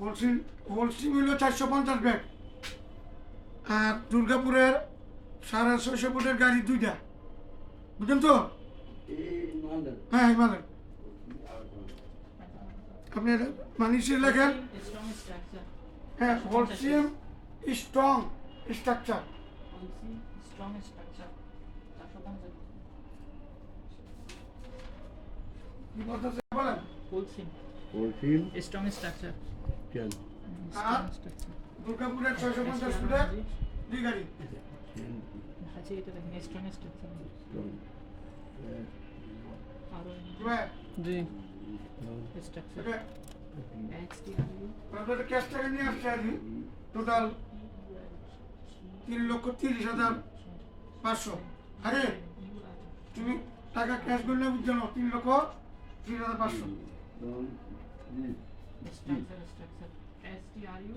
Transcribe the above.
Holcim Holcim হইল চারশো পঞ্চাশ ব্যাগ। আর দুর্গাপুরের সাড়ে ছয়শো ফুটের গাড়ি দুইটা। বুঝলেন তো? হ্যাঁ হিমালয়। আপনি এটা লেখেন? হ্যাঁ হোলসিম স্ট্রং স্ট্রাকচার। কি বলতেছে বলেন? বলছি। হোলসিম স্ট্রং স্ট্রাকচার কেন দুর্গাপুরের ছয়শো পঞ্চাশ ফুটের দুই গাড়ি। আচ্ছা এটা দেখেন স্ট্রং স্ট্রাকচার আরও কি ভাই জি স্ট্রাকচার এটা ক্যাশ টাকা নিয়ে আসছে টোটাল তিন লক্ষ তিরিশ হাজার পাঁচশো। আরে তুমি টাকা ক্যাশ করলে বুঝছ তিন লক্ষ তিরিশ হাজার পাঁচশো। Structure structure এসটিআরইউ